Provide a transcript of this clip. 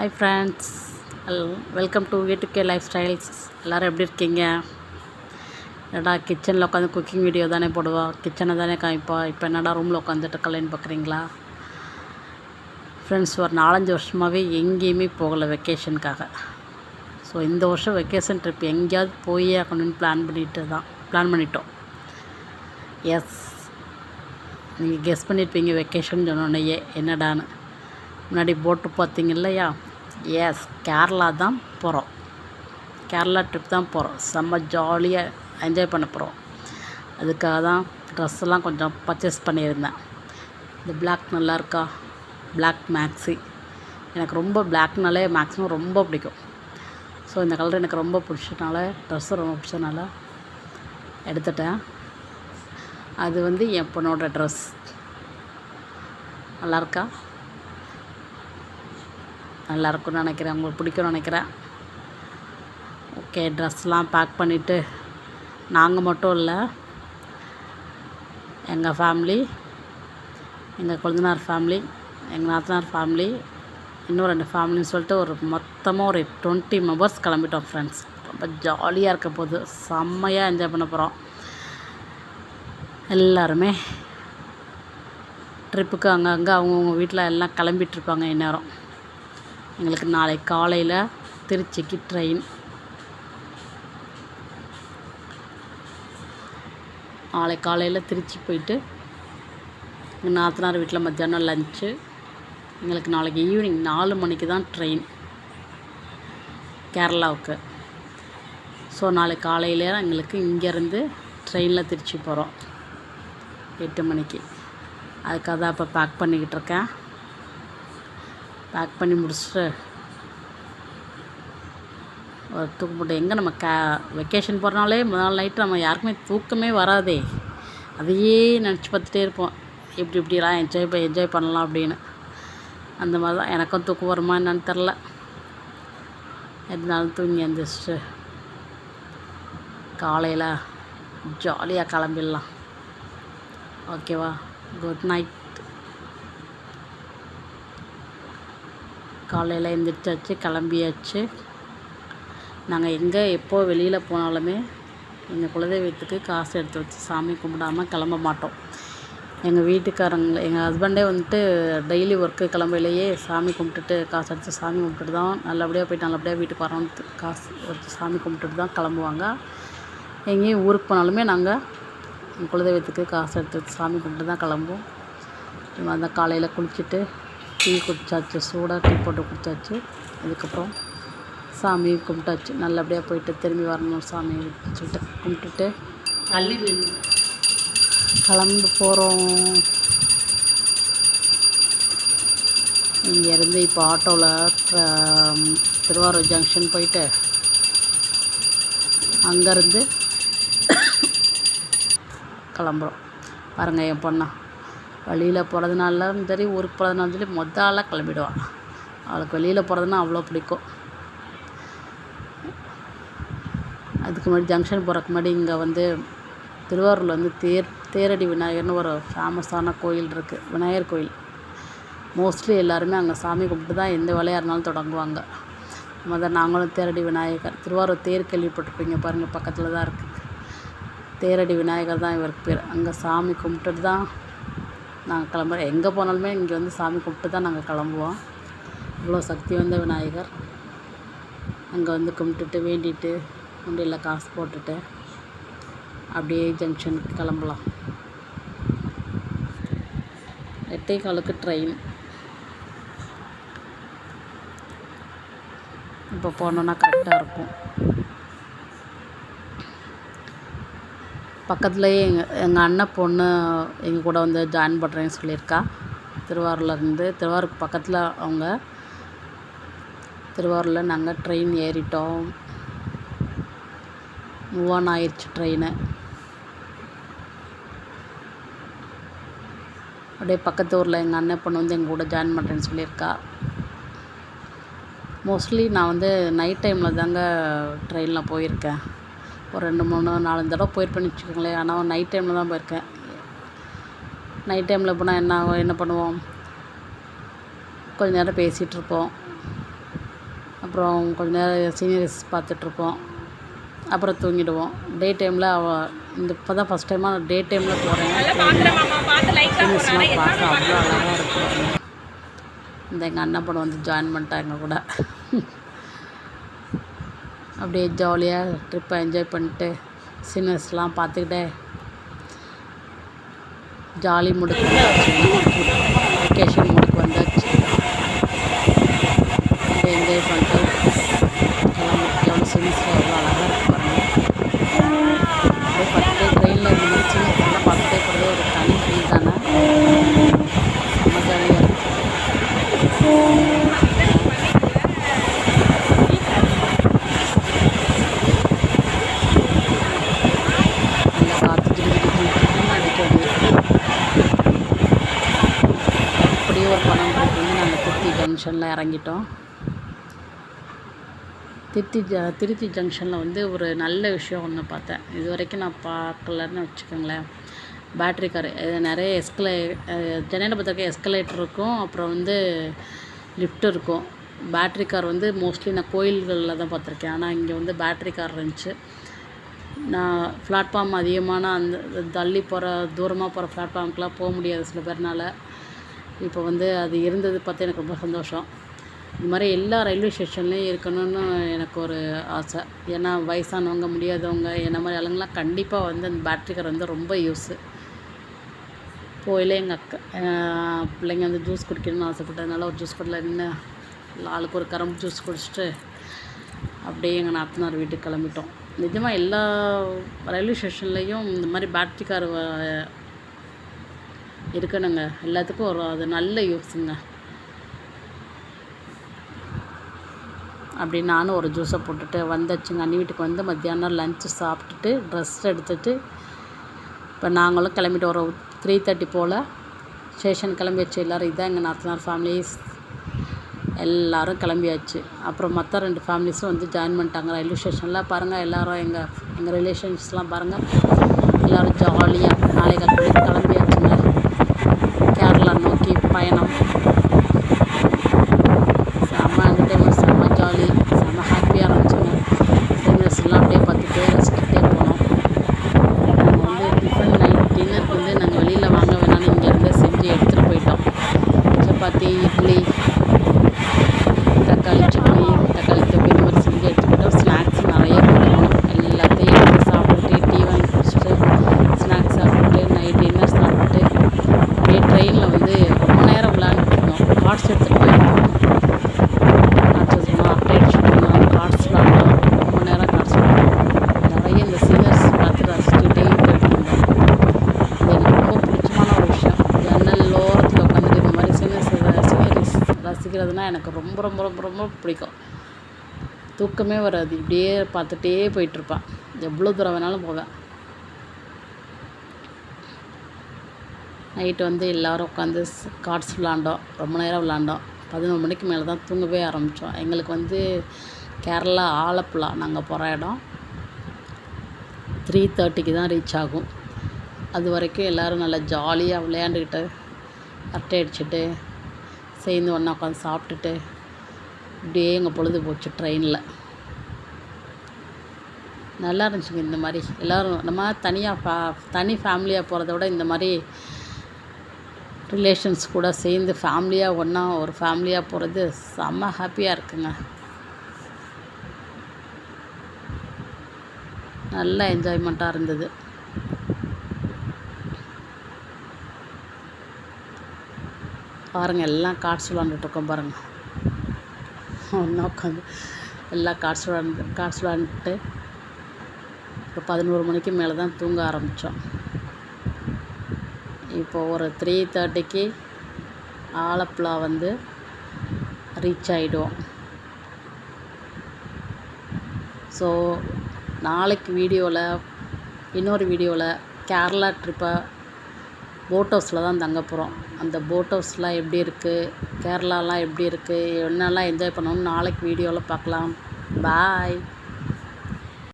Hi friends welcome to K lifestyles எல்லோரும் எப்படி இருக்கீங்க? என்னடா கிச்சனில் உட்காந்து குக்கிங் வீடியோ தானே போடுவா? கிச்சனை தானே காமிப்பா இப்போ என்னடா ரூமில் உட்காந்துட்டு இருக்கலேன்னு பார்க்குறீங்களா? ஃப்ரெண்ட்ஸ் ஒரு நாலஞ்சு வருஷமாகவே எங்கேயுமே போகலை வெக்கேஷனுக்காக ஸோ இந்த வருஷம் வெக்கேஷன் ட்ரிப் எங்கேயாவது போயே ஆகணும்னு பிளான் பண்ணிட்டு தான் பிளான் பண்ணிட்டோம். எஸ் நீங்கள் கெஸ் பண்ணியிருப்பீங்க வெக்கேஷன் சொன்னோன்னையே என்னடான்னு. முன்னாடி போட்டு பார்த்தீங்க இல்லையா? எஸ் கேரளா தான் போகிறோம் கேரளா ட்ரிப் தான் போகிறோம் செம்ம ஜாலியாக என்ஜாய் பண்ண போகிறோம் அதுக்காக தான் ட்ரெஸ்ஸெல்லாம் கொஞ்சம் பர்ச்சேஸ் பண்ணியிருந்தேன். இந்த பிளாக் நல்லா இருக்கா? பிளாக் மேக்ஸி எனக்கு ரொம்ப பிளாக்னாலே மேக்ஸிமம் ரொம்ப பிடிக்கும். ஸோ இந்த கலர் எனக்கு ரொம்ப பிடிச்சதுனால ட்ரெஸ்ஸு ரொம்ப பிடிச்சதுனால எடுத்துட்டேன். அது வந்து என் பொண்ணோட ட்ரெஸ் நல்லாயிருக்கா நல்லா இருக்கும்னு நினைக்கிறேன். உங்களுக்கு பிடிக்கும்னு நினைக்கிறேன். ஓகே ட்ரெஸ்லாம் பேக் பண்ணிவிட்டு நாங்கள் மட்டும் இல்லை எங்கள் ஃபேமிலி எங்கள் கொழுந்தனார் ஃபேமிலி எங்கள் நாத்தனார் ஃபேமிலி இன்னும் ரெண்டு ஃபேமிலின்னு சொல்லிட்டு ஒரு மொத்தமாக ஒரு டுவெண்ட்டி மெம்பர்ஸ் கிளம்பிட்டோம் ஃப்ரெண்ட்ஸ் ரொம்ப ஜாலியாக இருக்க போது செம்மையாக என்ஜாய் பண்ண போகிறோம் எல்லாருமே ட்ரிப்புக்கு அங்கங்கே அவங்கவுங்க வீட்டில் எல்லாம் கிளம்பிட்டுருப்பாங்க இந்நேரம். எங்களுக்கு நாளை காலையில் திருச்சிக்கு ட்ரெயின் நாளை காலையில் திருச்சி போயிட்டு எங்கள் நாத்தனார் வீட்டில் மத்தியானம் லஞ்சு எங்களுக்கு நாளைக்கு ஈவினிங் நாலு மணிக்கு தான் ட்ரெயின் கேரளாவுக்கு. ஸோ நாளை காலையில் எங்களுக்கு இங்கேருந்து ட்ரெயினில் திருச்சி போகிறோம் எட்டு மணிக்கு. அதுக்காக தான் இப்போ பேக் பண்ணிக்கிட்டு இருக்கேன். பேக் பண்ணி முடிச்சுட்டு ஒரு தூக்கு போட்டு எங்கே நம்ம கே வெக்கேஷன் போகிறனாலே முதல் நாள் நைட்டு நம்ம யாருக்குமே தூக்கமே வராதே. அதையே நினச்சி பார்த்துட்டே இருப்போம். இப்படி இப்படிலாம் என்ஜாய் பண்ண என்ஜாய் பண்ணலாம் அப்படின்னு. அந்த மாதிரி தான் எனக்கும் தூக்கம் வருமா என்னன்னு தெரில இருந்தாலும் தூங்கி எழுந்திரிச்சிட்டு காலையில் ஜாலியாக கிளம்பிடலாம். ஓகேவா குட் நைட் காலையில் எழுந்திரிச்சாச்சு கிளம்பியாச்சு. நாங்கள் எங்கே எப்போ வெளியில் போனாலுமே எங்கள் குலதெய்வத்துக்கு காசு எடுத்து வச்சு சாமி கும்பிடாமல் கிளம்ப மாட்டோம். எங்கள் வீட்டுக்காரங்க எங்கள் ஹஸ்பண்டே வந்துட்டு டெய்லி ஒர்க்கு கிளம்பையிலேயே சாமி கும்பிட்டுட்டு காசு எடுத்து சாமி கும்பிட்டுட்டு தான் நல்லபடியாக போயிட்டு நல்லபடியாக வீட்டுக்கு வரணும்னு காசு வச்சு சாமி கும்பிட்டுட்டு தான் கிளம்புவாங்க. எங்கேயும் ஊருக்கு போனாலுமே நாங்கள் எங்கள் குலதெய்வத்துக்கு காசு எடுத்து வச்சு சாமி கும்பிட்டு தான் கிளம்புவோம். அந்த காலையில் குளிச்சுட்டு டீ குடித்தாச்சு சூடாக டீ போட்டு குடித்தாச்சு அதுக்கப்புறம் சாமி கும்பிட்டாச்சு. நல்லபடியாக போயிட்டு திரும்பி வரணும் சாமி சொல்லிட்டு கும்பிட்டுட்டு கிளம்பி போகிறோம் இங்கேருந்து இப்போ ஆட்டோவில் திருவாரூர் ஜங்ஷன் போயிட்டு அங்கேருந்து கிளம்புறோம். பாருங்கள் என் பொண்ணா. வெளியில் போகிறதுனாலும் சரி ஊருக்கு போகிறதுனாலும் சரி மொத்த ஆளாக கிளம்பிடுவான். அவளுக்கு வெளியில் போகிறதுனா அவ்வளோ பிடிக்கும். அதுக்கு முன்னாடி ஜங்ஷன் போகிறதுக்கு முன்னாடி இங்கே வந்து திருவாரூரில் வந்து தேர் தேரடி விநாயகர்னு ஒரு ஃபேமஸான கோயில் இருக்குது விநாயகர் கோயில். மோஸ்ட்லி எல்லாருமே அங்கே சாமி கும்பிட்டு தான் எந்த வேலையாக இருந்தாலும் தொடங்குவாங்க. முதல் நாங்களும் தேரடி விநாயகர். திருவாரூர் தேர் கேள்விப்பட்டிருப்பீங்க பாருங்கள் பக்கத்தில் தான் இருக்குது தேரடி விநாயகர் தான் இவருக்கு பேர். அங்கே சாமி கும்பிட்டுட்டு தான் நாங்கள் கிளம்புறோம். எங்கே போனாலுமே இங்கே வந்து சாமி கும்பிட்டு தான் நாங்கள் கிளம்புவோம். இவ்வளோ சக்தி வந்த விநாயகர். அங்கே வந்து கும்பிட்டுட்டு வேண்டிட்டு உண்டியில் காசு போட்டுட்டு அப்படியே ஜங்ஷனுக்கு கிளம்பலாம். எட்டே காலுக்கு ட்ரெயின் இப்போ போனோன்னா கரெக்டாக இருக்கும். பக்கத்துலேயே எங்கள் எங்கள் அண்ணன் பொண்ணு எங்கள் கூட வந்து ஜாயின் பண்ணுறேன்னு சொல்லியிருக்கா. திருவாரூர்லேருந்து திருவாரூருக்கு பக்கத்தில் அவங்க. திருவாரூரில் நாங்கள் ட்ரெயின் ஏறிட்டோம். மூவ் ஆன் ஆயிடுச்சு ட்ரெயினு அப்படியே பக்கத்து ஊரில் எங்கள் அண்ணன் பொண்ணு வந்து எங்கள் கூட ஜாயின் பண்ணுறேன்னு சொல்லியிருக்கா. மோஸ்ட்லி நான் வந்து நைட் டைமில் தாங்க ட்ரெயினில் போயிருக்கேன். ஒரு ரெண்டு மூணு நாலஞ்சு தடவை போயிருப்பேன்னு வச்சுக்கோங்களேன். ஆனால் நைட் டைமில் தான் போயிருக்கேன். நைட் டைமில் போனால் என்ன ஆகும் என்ன பண்ணுவோம்? கொஞ்ச நேரம் பேசிகிட்ருப்போம் அப்புறம் கொஞ்ச நேரம் சீனியர்ஸ் பார்த்துட்ருப்போம் அப்புறம் தூங்கிடுவோம். டே டைமில் அவ இந்த இப்போ தான் ஃபஸ்ட் டைமாக டே டைமில் போகிறேன் சீனியர்ஸ்லாம் பார்க்க அவ்வளோ அழகாக இருக்கும் இந்த எங்கள் அண்ணன் படம் வந்து ஜாயின் பண்ணிட்டாங்க கூட. அப்படியே ஜாலியாக ட்ரிப்பை என்ஜாய் பண்ணிட்டு சீனியர்ஸ்லாம் பார்த்துக்கிட்டே ஜாலி முடிச்சு வெக்கேஷன் முடுக்கு வந்தாச்சு அப்படியே என்ஜாய் பண்ணிட்டு கிளம்பி எவ்வளோ சீனியர்ஸ் எவ்வளோ அழகாக இருக்கு பாருங்க அப்படியே பார்த்துட்டே ட்ரெயினில் இந்த மாதிரி சீனியர்ஸ் எல்லாம் பார்த்துட்டே போகிறது ஒரு தனி ஃபீல் தானே செம்ம ஜாலியாக இருக்கும் நல்லா காற்று ஜிலு ஜிலு ஜிலு ஜிலுன்னு அடிக்கிறது அப்படியே ஒரு பணம் வந்து நாங்கள் திருச்சி ஜங்ஷனில் இறங்கிட்டோம். திருச்சி ஜ திருச்சி ஜங்ஷனில் வந்து ஒரு நல்ல விஷயம் ஒன்று பார்த்தேன். இது வரைக்கும் நான் பார்க்கலன்னு வச்சுக்கோங்களேன். பேட்ரி கார் இது நிறைய எஸ்கலே சென்னையில் பார்த்துருக்க எஸ்கலேட்டர் இருக்கும். அப்புறம் வந்து லிஃப்ட் இருக்கும். பேட்ரி கார் வந்து மோஸ்ட்லி நான் கோயில்களில் தான் பார்த்துருக்கேன். ஆனால் இங்கே வந்து பேட்ரி கார் இருந்துச்சு. நான் பிளாட்ஃபார்ம் அதிகமான அந்த தள்ளி போகிற தூரமாக போகிற பிளாட்ஃபார்முக்கெலாம் போக முடியாது சில பேர்னால. இப்போ வந்து அது இருந்தது பார்த்து எனக்கு ரொம்ப சந்தோஷம். இது மாதிரி எல்லா ரயில்வே ஸ்டேஷன்லேயும் இருக்கணும்னு எனக்கு ஒரு ஆசை. ஏன்னா வயசானவங்க முடியாதவங்க என்ன மாதிரி ஆளுங்களாம் கண்டிப்பாக வந்து அந்த பேட்ரி கார் வந்து ரொம்ப யூஸு போயில எங்கள் அக்கா பிள்ளைங்க வந்து ஜூஸ் குடிக்கணும்னு ஆசைப்பட்டதுனால ஒரு ஜூஸ் கடையில் நின்று ஆளுக்கு ஒரு கரும்பு ஜூஸ் குடிச்சிட்டு அப்படியே எங்கள் நாத்தனார் வீட்டுக்கு கிளம்பிட்டோம். நிஜமாக எல்லா ரயில்வே ஸ்டேஷன்லேயும் இந்த மாதிரி பேட்ரி கார் இருக்கணுங்க. எல்லாத்துக்கும் ஒரு அது நல்ல யூஸுங்க. அப்படி நானும் ஒரு ஜூஸை போட்டுட்டு வந்தாச்சுங்க. அண்ணி வீட்டுக்கு வந்து மத்தியானம் லஞ்சு சாப்பிட்டுட்டு ட்ரெஸ் எடுத்துட்டு இப்போ நாங்களும் கிளம்பிட்டு ஒரு த்ரீ தேர்ட்டி போல் ஸ்டேஷன் கிளம்பியாச்சு எல்லோரும் இதான் எங்கள் நாத்தனார் ஃபேமிலிஸ் எல்லோரும் கிளம்பியாச்சு. அப்புறம் மற்ற ரெண்டு ஃபேமிலிஸும் வந்து ஜாயின் பண்ணிட்டாங்க. ரயில்வே ஸ்டேஷனில் பாருங்கள் எல்லோரும் எங்கள் எங்கள் ரிலேஷன்ஸ்லாம் பாருங்கள் எல்லோரும் ஜாலியாக நாளைக்கு கிளம்பியாச்சுங்க. பயணம் கார்ட்ஸ் எடுத்துகிட்டு போயிருந்தோம் கார்ட்ஸ் கார்ட்ஸ் விளாண்டோம் ரொம்ப நேரம் கார்ட்ஸ் விளாண்டோம் நிறைய இந்த சிங்கர்ஸ் பார்த்து ரசிச்சுட்டே போயிட்டு இது எனக்கு ரொம்ப பிடிச்சமான ஒரு விஷயம். ஜன்னல் ஓரத்தில் உட்காந்துட்டு இந்த மாதிரி சிங்கர்ஸ் சிங்கர்ஸ் ரசிக்கிறதுனா எனக்கு ரொம்ப ரொம்ப ரொம்ப ரொம்ப பிடிக்கும். தூக்கமே வராது. இப்படியே பார்த்துட்டே போயிட்டுருப்பேன் எவ்வளோ தூரம் வேணாலும் போவேன். நைட்டு வந்து எல்லோரும் உட்காந்து கார்ட்ஸ் விளாண்டோம். ரொம்ப நேரம் விளாண்டோம். பதினொரு மணிக்கு மேலே தான் தூங்கவே ஆரம்பித்தோம் எங்களுக்கு வந்து கேரளா ஆலப்புழா நாங்கள் போகிற இடம். த்ரீ தேர்ட்டிக்கு தான் ரீச் ஆகும். அது வரைக்கும் எல்லோரும் நல்லா ஜாலியாக விளையாண்டுக்கிட்டு அரட்டை அடிச்சுட்டு சேர்ந்து ஒன்றா உட்காந்து சாப்பிட்டுட்டு இப்படியே எங்கள் பொழுது போச்சு ட்ரெயினில் நல்லா இருந்துச்சுங்க இந்த மாதிரி. எல்லோரும் நம்ம தனியாக ஃபே தனி ஃபேமிலியாக போகிறத விட இந்த மாதிரி ரிலேஷன்ஸ் கூட சேர்ந்து ஃபேமிலியாக ஒன்றா ஒரு ஃபேமிலியாக போகிறது செம்ம ஹாப்பியாக இருக்குங்க. நல்ல என்ஜாய்மெண்ட்டாக இருந்தது. பாருங்கள் எல்லாம் கார்ட்ஸ் விளாண்டுட்ருக்கோம் பாருங்கள் ஒன்றா உட்காந்து எல்லாம் கார்ட்ஸ் விளாண்டு கார்ட்ஸ் விளாண்டுட்டு ஒரு பதினோரு மணிக்கு மேலே தான் தூங்க ஆரம்பித்தோம் இப்போ ஒரு த்ரீ தேர்ட்டிக்கு ஆலப்புழா வந்து ரீச் ஆகிடுவோம் ஸோ நாளைக்கு வீடியோவில் இன்னொரு வீடியோவில் கேரளா ட்ரிப்பை போட் ஹவுஸில் தான் தங்க போகிறோம் அந்த போட் ஹவுஸ்லாம் எப்படி இருக்குது கேரளாலாம் எப்படி இருக்குது என்னெல்லாம் என்ஜாய் பண்ணணும்னு நாளைக்கு வீடியோவில் பார்க்கலாம். பாய்